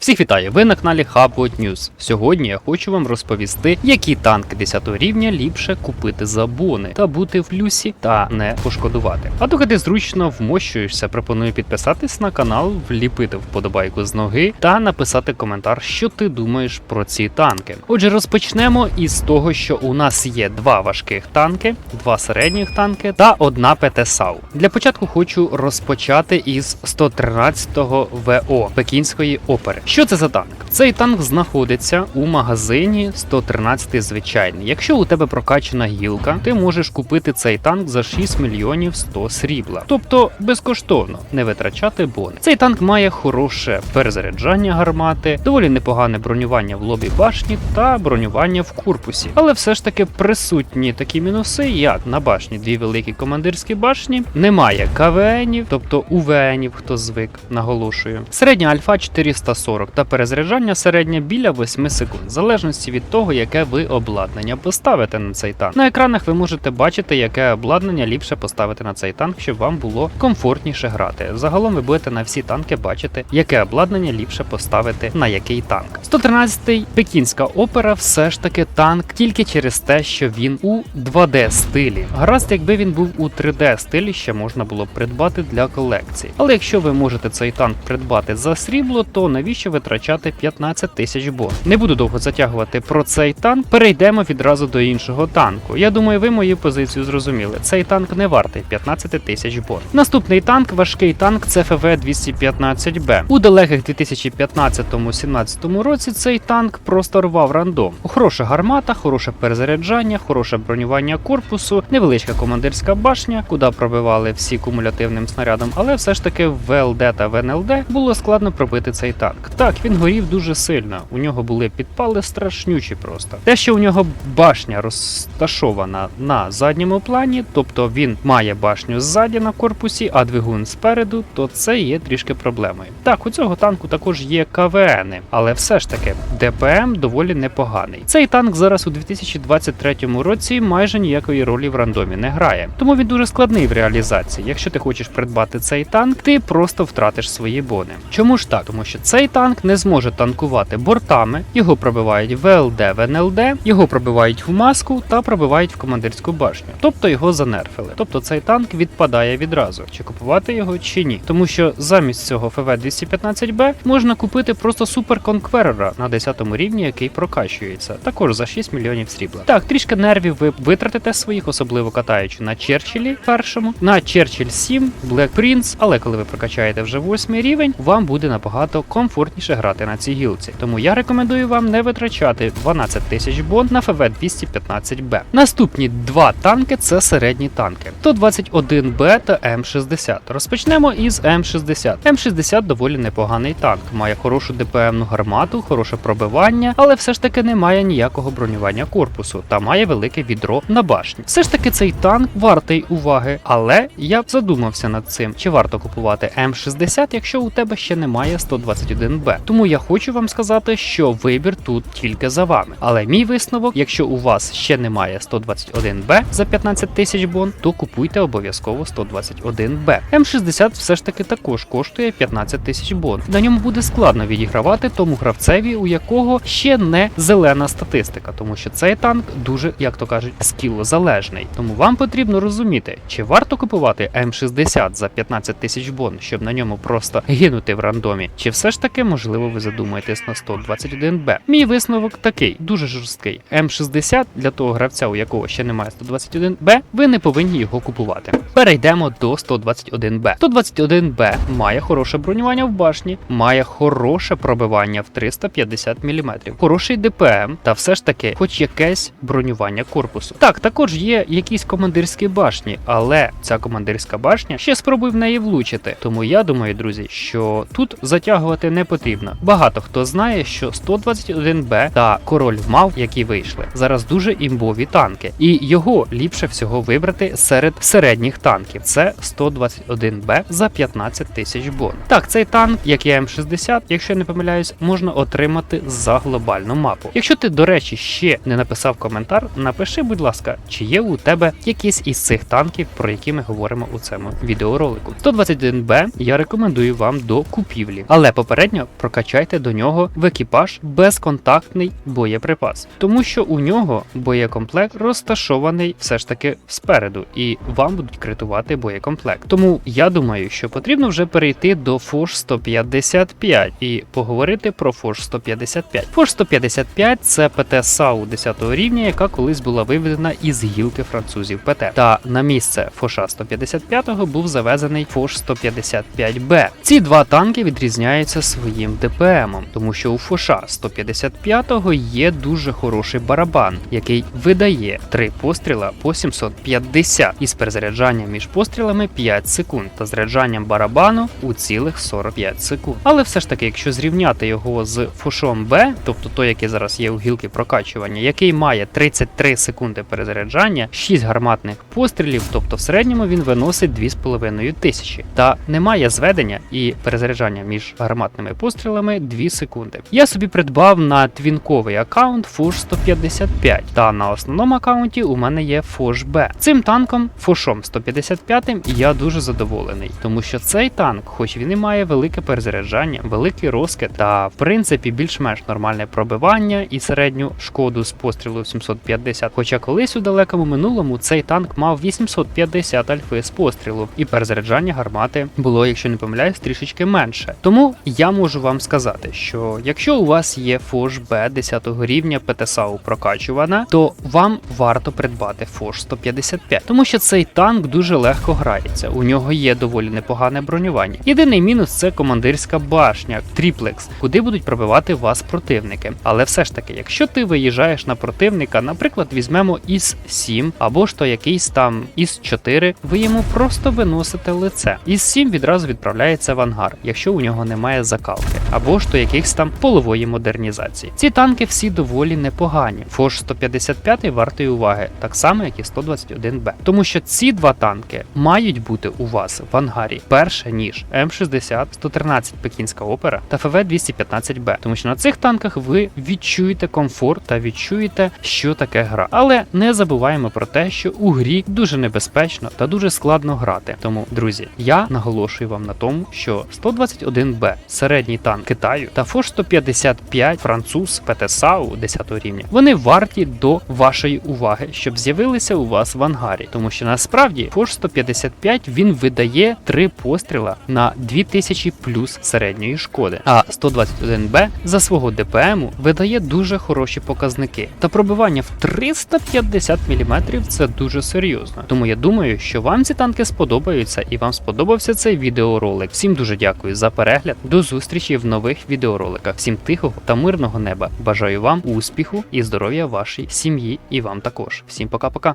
Всіх вітаю! Ви на каналі Hubbot News. Сьогодні я хочу вам розповісти, які танки 10 рівня ліпше купити за бони та бути в плюсі та не пошкодувати. А доки ти зручно вмощуєшся, пропоную підписатись на канал, вліпити вподобайку з ноги та написати коментар, що ти думаєш про ці танки. Отже, розпочнемо із того, що у нас є два важких танки, два середніх танки та одна ПТ-САУ. Для початку хочу розпочати із 113-го ВО Пекінської опери. Що це за танк? Цей танк знаходиться у магазині 113 звичайний. Якщо у тебе прокачана гілка, ти можеш купити цей танк за 6 мільйонів 100 срібла, тобто безкоштовно не витрачати бони. Цей танк має хороше перезаряджання гармати, доволі непогане бронювання в лобі башні та бронювання в корпусі. Але все ж таки присутні такі мінуси, як на башні дві великі командирські башні, немає КВНів, тобто УВНів, хто звик, наголошую. Середня альфа 440 та перезаряджання середня біля 8 секунд, в залежності від того, яке ви обладнання поставите на цей танк. На екранах ви можете бачити, яке обладнання ліпше поставити на цей танк, щоб вам було комфортніше грати. Загалом ви будете на всі танки бачити, яке обладнання ліпше поставити на який танк. 113-й пекінська опера все ж таки танк тільки через те, що він у 2D стилі. Гаразд, якби він був у 3D стилі, ще можна було б придбати для колекції. Але якщо ви можете цей танк придбати за срібло, то навіщо витрачати 15 тисяч бон? Не буду довго затягувати про цей танк. Перейдемо відразу до іншого танку. Я думаю, ви мою позицію зрозуміли. Цей танк не вартий 15 тисяч бон. Наступний танк, важкий танк, це ФВ 215Б. У далеких 2015-17 році цей танк просто рвав рандом. Хороша гармата, хороше перезаряджання, хороше бронювання корпусу, невеличка командирська башня, куди пробивали всі кумулятивним снарядом, але все ж таки в ВЛД та в НЛД було складно пробити цей танк. Так, він горів дуже сильно. У нього були підпали страшнючі просто. Те, що у нього башня розташована на задньому плані, тобто він має башню ззаді на корпусі, а двигун спереду, то це є трішки проблемою. Так, у цього танку також є КВНи, але все ж таки ДПМ доволі непоганий. Цей танк зараз у 2023 році майже ніякої ролі в рандомі не грає, тому він дуже складний в реалізації. Якщо ти хочеш придбати цей танк, ти просто втратиш свої бони. Чому ж так? Тому що цей танк не зможе танкувати бортами, його пробивають в ЛД, в НЛД, його пробивають в маску та пробивають в командирську башню. Тобто його занерфили. Тобто цей танк відпадає відразу, чи купувати його, чи ні. Тому що замість цього ФВ 215Б можна купити просто суперконкверера на 10 рівні, який прокачується, також за 6 мільйонів срібла. Так, трішки нервів ви витратите своїх, особливо катаючи на Черчиллі першому, на Черчилль 7, Black Prince, але коли ви прокачаєте вже 8 рівень, вам буде набагато комфортніше грати на цій гілці. Тому я рекомендую вам не витрачати 12 тисяч бон на ФВ 215Б. Наступні два танки це середні танки. 121Б та М60. Розпочнемо із М60. М60 доволі непоганий танк, має хорошу ДПМну гармату, хороше пробивання, але все ж таки не має ніякого бронювання корпусу та має велике відро на башні. Все ж таки цей танк вартий уваги, але я б задумався над цим, чи варто купувати М60, якщо у тебе ще немає 121Б. Тому я хочу вам сказати, що вибір тут тільки за вами. Але мій висновок, якщо у вас ще немає 121Б за 15 тисяч бон, то купуйте обов'язково 121Б. М60 все ж таки також коштує 15 тисяч бон. На ньому буде складно відігравати тому гравцеві, у якого ще не зелена статистика, тому що цей танк дуже, як то кажуть, скілозалежний. Тому вам потрібно розуміти, чи варто купувати М60 за 15 тисяч бон, щоб на ньому просто гинути в рандомі, чи все ж таки можливо ви задумаєтесь на 121Б. Мій висновок такий, дуже жорсткий. М60 для того гравця, у якого ще немає 121Б, ви не повинні його купувати. Перейдемо до 121Б. 121Б має хороше бронювання в башні, має хороше пробивання в 350 мм, хороший ДПМ та все ж таки, хоч якесь бронювання корпусу. Так, також є якісь командирські башні, але ця командирська башня ще спробуй в неї влучити. Тому я думаю, друзі, що тут затягувати не потрібно. Багато хто знає, що 121Б та король мав, які вийшли, зараз дуже імбові танки, і його ліпше всього вибрати серед середніх танків. Це 121Б за 15 тисяч бон. Так, цей танк, як і М60, якщо я не помиляюсь, можна отримати за глобальну мапу. Якщо ти, до речі, ще не написав коментар, напиши, будь ласка, чи є у тебе якийсь із цих танків, про які ми говоримо у цьому відеоролику. 121Б я рекомендую вам до купівлі, але попередньо прокачайте до нього в екіпаж безконтактний боєприпас, тому що у нього боєкомплект розташований все ж таки спереду, і вам будуть критувати боєкомплект. Тому я думаю, що потрібно вже перейти до Forge 155 і поговорити про Forge 155. Forge 155 це ПТ САУ 10 рівня, яка колись була виведена із гілки французів ПТ. Та на місце Фоша 155 був завезений Фош 155Б. Ці два танки відрізняються своїм ДПМом, тому що у Фоша 155-го є дуже хороший барабан, який видає три постріла по 750 із перезаряджанням між пострілами 5 секунд та заряджанням барабану у цілих 45 секунд. Але все ж таки, якщо зрівняти його з Фошом Б, тобто той, який зараз є у гілки прокачування, який має 33 секунди перезаряджання, 6 гарматних пострілів, тобто в середньому він виносить 2,5 тисячі. Та немає зведення і перезаряджання між гарматними пострілами 2 секунди. Я собі придбав на твінковий аккаунт Fosh 155, та на основному аккаунті у мене є Fosh B. Цим танком, Фошом 155, я дуже задоволений, тому що цей танк, хоч він і має велике перезаряджання, великий розкид та в принципі більш-менш нормальне пробивання і середню шкоду з пострілу 750. Хоча колись у далекому минулому цей танк мав 850 альфи з пострілу, і перезаряджання гармати було, якщо не помиляюсь, трішечки менше. Тому я можу вам сказати, що якщо у вас є Foch B 10 рівня ПТСАУ прокачувана, то вам варто придбати Foch 155, тому що цей танк дуже легко грається. У нього є доволі непогане бронювання. Єдиний мінус це командирська башня, тріплекс, куди будуть пробивати вас противники. Але все ж таки, якщо ти виїжджаєш на противника, наприклад, візьмемо із 7 або ж то якийсь там із 4, ви йому просто виносите лице. Із 7 відразу відправляється в ангар, якщо у нього немає закалки, або ж то якихось там полової модернізації. Ці танки всі доволі непогані. Фош 155 вартий уваги, так само як і 121Б. Тому що ці два танки мають бути у вас в ангарі перше ніж М60, 113 Пекінська опера та ФВ 215Б. Тому що на цих танках ви відчуєте комфорт та відчуєте, що таке гра. Але не забуваємо про те, що у грі дуже небезпечно та дуже складно грати. Тому, друзі, я наголошую вам на тому, що 121Б середній танк Китаю та Фош 155 француз ПТСАУ 10 рівня. Вони варті до вашої уваги, щоб з'явилися у вас в ангарі, тому що насправді Фош 155 він видає три постріла на 2000 плюс середньої шкоди. А 121Б за свого ДПМу видає дуже хороші показники. Та пробивання в 350 мм це дуже серйозно. Тому я думаю, що вам ці танки сподобаються і вам сподобався цей відеоролик. Всім дуже дякую за перегляд. До зустрічі в нових відеороликах. Всім тихого та мирного неба. Бажаю вам успіху і здоров'я вашій сім'ї і вам також. Всім пока-пока.